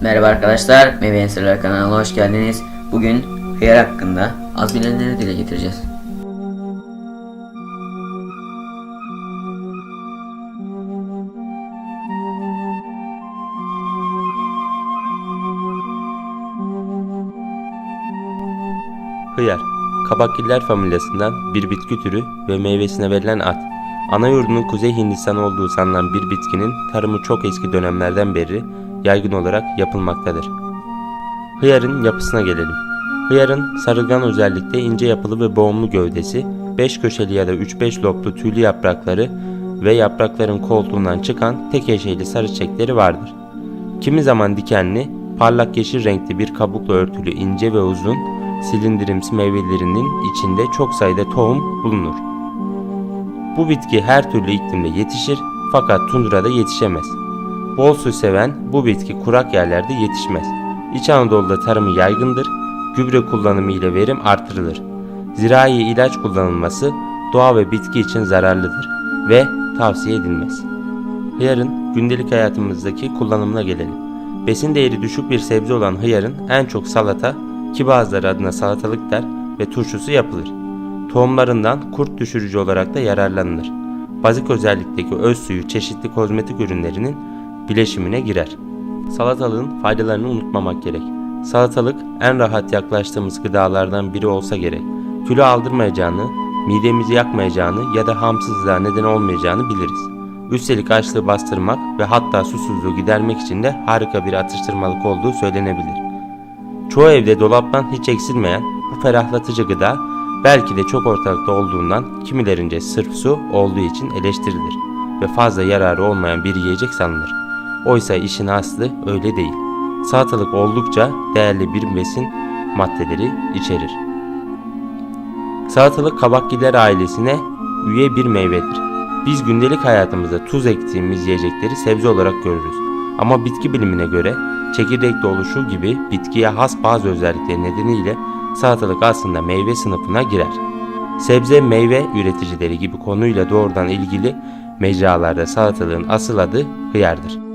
Merhaba arkadaşlar, Meyve kanalına hoş geldiniz. Bugün hıyar hakkında az bilinenleri dile getireceğiz. Hıyar, kabakgiller familyasından bir bitki türü ve meyvesine verilen ad. Ana yurdunun Kuzey Hindistan olduğu sanılan bir bitkinin tarımı çok eski dönemlerden beri yaygın olarak yapılmaktadır. Hıyarın yapısına gelelim. Hıyarın sarılgan özellikle ince yapılı ve boğumlu gövdesi, 5 köşeli ya da 3-5 loblu tüylü yaprakları ve yaprakların koltuğundan çıkan tek eşeğli sarı çiçekleri vardır. Kimi zaman dikenli, parlak yeşil renkli bir kabukla örtülü ince ve uzun, silindirimsi meyvelerinin içinde çok sayıda tohum bulunur. Bu bitki her türlü iklimde yetişir fakat tundrada yetişemez. Bol su seven bu bitki kurak yerlerde yetişmez. İç Anadolu'da tarımı yaygındır, gübre kullanımı ile verim artırılır. Zirai ilaç kullanılması doğa ve bitki için zararlıdır ve tavsiye edilmez. Hıyarın gündelik hayatımızdaki kullanımına gelelim. Besin değeri düşük bir sebze olan hıyarın en çok salata, ki bazıları adına salatalık der ve turşusu yapılır. Tohumlarından kurt düşürücü olarak da yararlanılır. Bazik özellikteki öz suyu çeşitli kozmetik ürünlerinin bileşimine girer. Salatalığın faydalarını unutmamak gerek. Salatalık en rahat yaklaştığımız gıdalardan biri olsa gerek. Kilo aldırmayacağını, midemizi yakmayacağını ya da hamsızlığa neden olmayacağını biliriz. Üstelik açlığı bastırmak ve hatta susuzluğu gidermek için de harika bir atıştırmalık olduğu söylenebilir. Çoğu evde dolaptan hiç eksilmeyen bu ferahlatıcı gıda belki de çok ortalıkta olduğundan kimilerince sırf su olduğu için eleştirilir ve fazla yararı olmayan bir yiyecek sanılır. Oysa işin aslı öyle değil. Salatalık oldukça değerli bir besin maddeleri içerir. Salatalık kabakgiler ailesine üye bir meyvedir. Biz gündelik hayatımızda tuz ektiğimiz yiyecekleri sebze olarak görürüz. Ama bitki bilimine göre çekirdekte oluşu gibi bitkiye has bazı özellikleri nedeniyle salatalık aslında meyve sınıfına girer. Sebze meyve üreticileri gibi konuyla doğrudan ilgili mecralarda salatalığın asıl adı hıyardır.